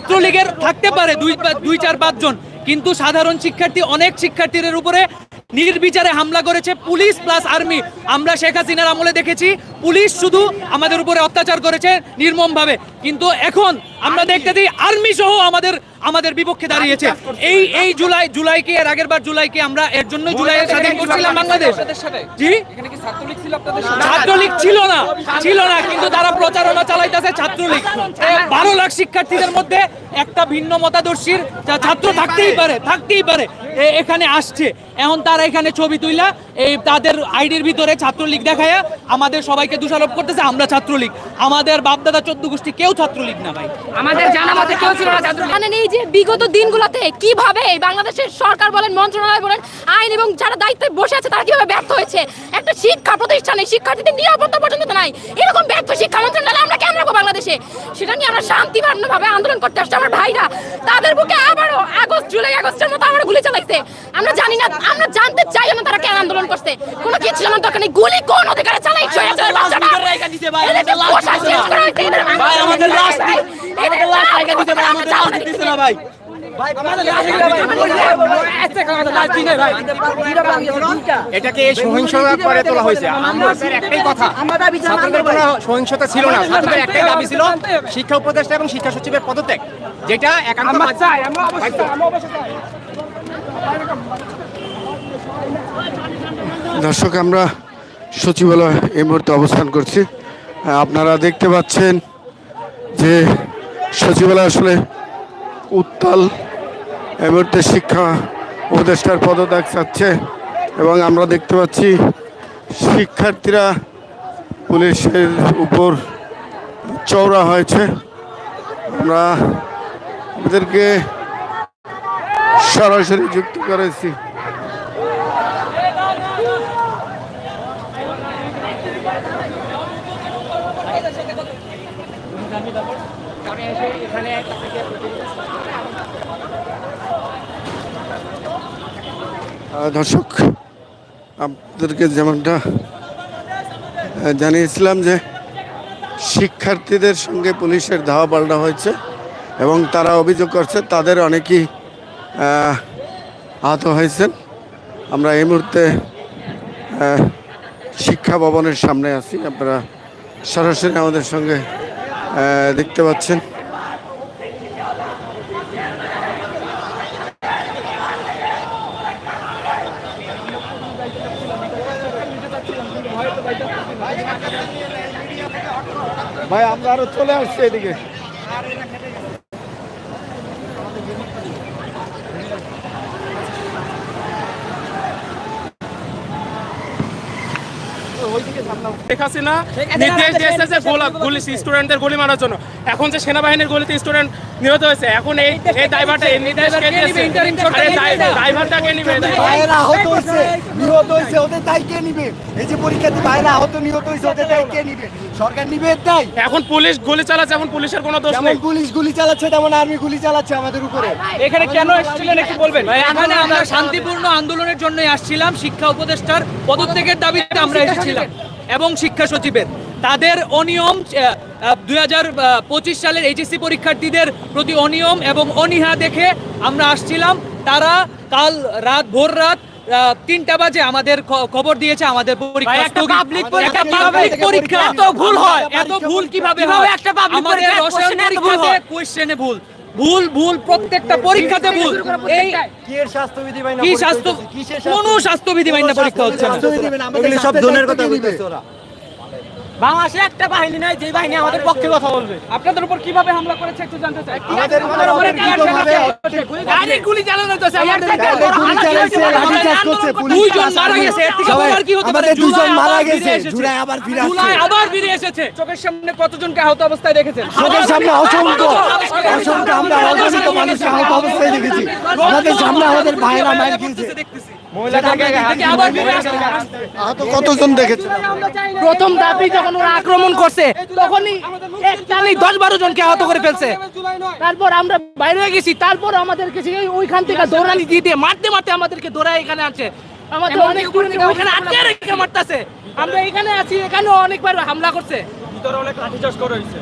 ছাত্রলীগের থাকতে পারে দুই দুই চার পাঁচজন কিন্তু সাধারণ শিক্ষার্থী, অনেক শিক্ষার্থীদের উপরে নির্বিচারে হামলা করেছে পুলিশ প্লাস আর্মি। আমরা শেখ হাসিনার আমলে দেখেছি, পুলিশ শুধু আমাদের উপরে অত্যাচার করেছে নির্মমভাবে। কিন্তু এখন আমরা দেখতে দিই আর্মি সহ আমাদের আমাদের বিপক্ষে দাঁড়িয়েছে। এই এই জুলাই জুলাইকে এর আগের বার জুলাইকে আমরা এর জন্য জুলাই স্বাধীন করছিলাম বাংলাদেশ। জি? ছাত্রলীগ ছিল না। ছিল না কিন্তু তারা প্রচারণা চালাইতেছে ছাত্রলীগ। বারো লাখ শিক্ষার্থীদের মধ্যে একটা ভিন্ন মতাদর্শীর ছাত্র থাকতেই পারে। থাকতেই পারে। এখানে আসছে। এখন তারা এখানে ছবি তুইলা এই তাদের আইডির ভিতরে ছাত্রলীগ দেখায়া আমাদের সবাইকে দোষারোপ করতেছে আমরা ছাত্রলীগ। আমাদের বাপদাদা চোদ্দ গোষ্ঠী কেউ ছাত্রলীগ না ভাই। আমাদের জানা মতে কেউ ছিল না ছাত্র এই যে বিগত দিনগুলোতে কীভাবে বাংলাদেশের সরকার বলেন, মন্ত্রণালয় বলেন, আইন এবং যারা দায়িত্বে বসে আছে তারা কীভাবে ব্যর্থ হয়েছে? একটা শিক্ষা প্রতিষ্ঠানে শিক্ষার্থীদের নিরাপত্তা পর্যন্ত নাই। এরকম ব্যর্থ শিক্ষা মন্ত্রণালয় আমরা কেন রাখব বাংলাদেশে? সেটা নিয়ে আমরা শান্তিপূর্ণভাবে আন্দোলন করতে আসছি। আমার ভাইরা, তাদের বুকে আবারও আগস্ট, জুলাই, আগস্টের মতো আমরা গুলি চালাইছে। আমরা জানি না, আমরা জানতে চাই না তারা কেন আন্দোলন করছে। কোনো কিছু আমার দরকার নেই। গুলি কোন অধিকারে চালাইছে? এদের ভাই আমাদের লাশ আমাদের লাশ ভাই আমাদের লাশ দিতে না ভাই এটাকে সহিংসতা করে তোলা হয়েছে আমাদের একটাই কথা ছাত্রদের কোনো সহিংসতা ছিল না ছাত্রদের একটাই দাবি ছিল শিক্ষা উপদেষ্টা এবং শিক্ষা সচিবের পদত্যাগ যেটা একান্ত দর্শক আমরা সচিবালয় এই মুহূর্তে অবস্থান করছি আপনারা দেখতে পাচ্ছেন যে সচিবালয় আসলে উত্তাল। এই মুহূর্তে শিক্ষা উপদেষ্টার পদত্যাগ চাচ্ছে এবং আমরা দেখতে পাচ্ছি শিক্ষার্থীরা পুলিশের উপর চওড়া হয়েছে। আমরা ওদেরকে সরাসরি যুক্ত করেছি। দর্শক, আপনাদেরকে যেমনটা জানিয়েছিলাম যে শিক্ষার্থীদের সঙ্গে পুলিশের ধাওয়া পাল্টা হয়েছে এবং তারা অভিযোগ করছে, তাদের অনেকেই আহত হয়েছেন। আমরা এই মুহূর্তে শিক্ষা ভবনের সামনে আছি। আপনারা সরাসরি আমাদের সঙ্গে দেখতে পাচ্ছেন। ভাই আমরা আরও চলে আসছি এদিকে। শেখ হাসিনা নির্দেশ দিয়েছে যে গোলা- গুলি স্টুডেন্টদের গুলি মারার জন্য। এখন যে সেনাবাহিনীর গুলিতে স্টুডেন্ট নিহত হয়েছে এখন এই এই দায়ভারটা এই নির্দেশ কে দিয়েছে আরে দায়- দায়ভারটা কে নিবে ভাইয়েরা আহত হয়েছে নিহত হয়েছে ওদের দায় কে নিবে। এই যে পরীক্ষার্থী ভাইয়েরা আহত নিহত হয়েছে ওদের দায় কে নিবে। সরকার নিবে এর দায়? এখন পুলিশ গুলি চালাচ্ছে এখন পুলিশের কোনো দোষ নেই। পুলিশ গুলি চালাচ্ছে তেমন আর্মি গুলি চালাচ্ছে আমাদের উপরে। এখানে কেন এসেছিলেন একটু বলবেন? এখানে আমরা শান্তিপূর্ণ আন্দোলনের জন্যই আসছিলাম। শিক্ষা উপদেষ্টার পদত্যাগের দাবিতে আমরা এসেছিলাম এবং শিক্ষা সচিবের। তাদের অনিয়ম দুই হাজার পঁচিশ সালের এইচএসসি পরীক্ষার্থীদের প্রতি অনিয়ম এবং অনীহা দেখে আমরা আসছিলাম। তারা কাল রাত ভোর রাত তিনটা বাজে আমাদের খবর দিয়েছে আমাদের পরীক্ষা এত ভুল হয়? এত ভুল কীভাবে হয়? একটা রসায়ন ভুল পরীক্ষাতে ভুল। ভুল ভুল প্রত্যেকটা পরীক্ষাতে ভুল। এই স্বাস্থ্যবিধি মাইনা কি স্বাস্থ্য? কোন স্বাস্থ্যবিধি? পরীক্ষা হচ্ছে না। স্বাস্থ্যবিধি মাইনা? আমাদের সব ধনের কথা বলতেছে ওরা বাংলাদেশে একটা বাহিনী নাই যে বাহিনী আমাদের পক্ষে কথা বলবে। আপনাদের উপর কীভাবে হামলা করেছে একটু জানতে চাই। আমাদের উপরে গুলি চালানো হইতেছে আমাদের গাড়িতে গুলি চালাইছে করছে পুলিশ দুইজন মারা গেছে এর থেকে সবাই বড় আর কি হতে পারে? আমাদের মারা গেছে জুলাই আবার ফিরে আসছে। জুলাই আবার ফিরে এসেছে। চোখের সামনে কতজনকে আহত অবস্থায় দেখেছেন? আমাদের সামনে অসংখ্য অসংখ্য আমরা অগণিত মানুষকে আহত অবস্থায় দেখেছি। আমাদের সামনে আমাদের খেয়েছে। দেখতেছি আহত কতজন প্রথম দাবি যখন ওরা আক্রমণ করছে তখনই একটানেই দশ বারো জনকে আহত করে ফেলছে। তারপর আমরা বাইরে হয়ে গেছি তারপর আমাদেরকে ওইখান থেকে দৌড়ানি দিয়ে দিয়ে মারতে মারতে আমাদেরকে দৌড়ায় এখানে আনছে। আমাদের অনেক ওইখানে আটকে রেখে মারতেছে। আমরা এখানে আছি এখানেও অনেকবার হামলা করছে।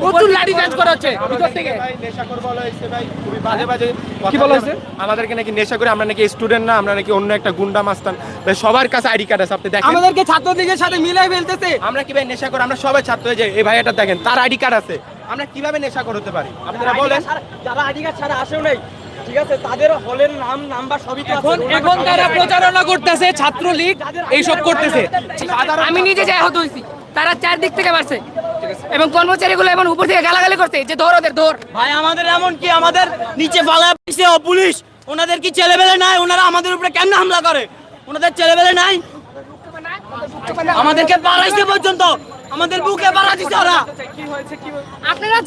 প্রচুর লাঠি চার্জ করা হচ্ছে ভিতর থেকে। নেশাখোর বলা হয়েছে ভাই খুবই বাজে বাজে কি বলা হয়েছে? আমাদেরকে নাকি নেশা করে আমরা নাকি স্টুডেন্ট না আমরা নাকি অন্য একটা গুন্ডা মাস্তান। ভাই সবার কাছে আইডি কার্ড আছে আপনি দেখেন। আমাদেরকে ছাত্রলীগের সাথে মিলাই ফেলতেছে। আমরা কীভাবে নেশা করে আমরা সবাই ছাত্র এই ভাইয়াটা দেখেন তার আইডি কার্ড আছে। আমরা কীভাবে নেশা করে হতে পারি? আপনারা বলেন। যারা আইডি কার্ড ছাড়া আসেও নাই ঠিক আছে তাদের হলের নাম নাম্বার সবই তো এখন এখন তারা প্রচারণা করতেছে ছাত্রলীগ এইসব করতেছে। আমি নিজে যাই আহত হয়েছি তারা চারদিক থেকে মারছে। এবং কর্মচারীগুলো এমন উপর থেকে গালাগালি করছে যে ধর ওদের ধর। ভাই আমাদের এমন কি? আমাদের নিচে পালা পুলিশ। ওনাদের কি ছেলেবেলে নাই? ওনারা আমাদের উপরে কেমন হামলা করে? ওনাদের ছেলেবেলে নাই? আমাদেরকে পালাইছে পর্যন্ত। আমাদের বুকে পালা দিছে ওরা। আপনারা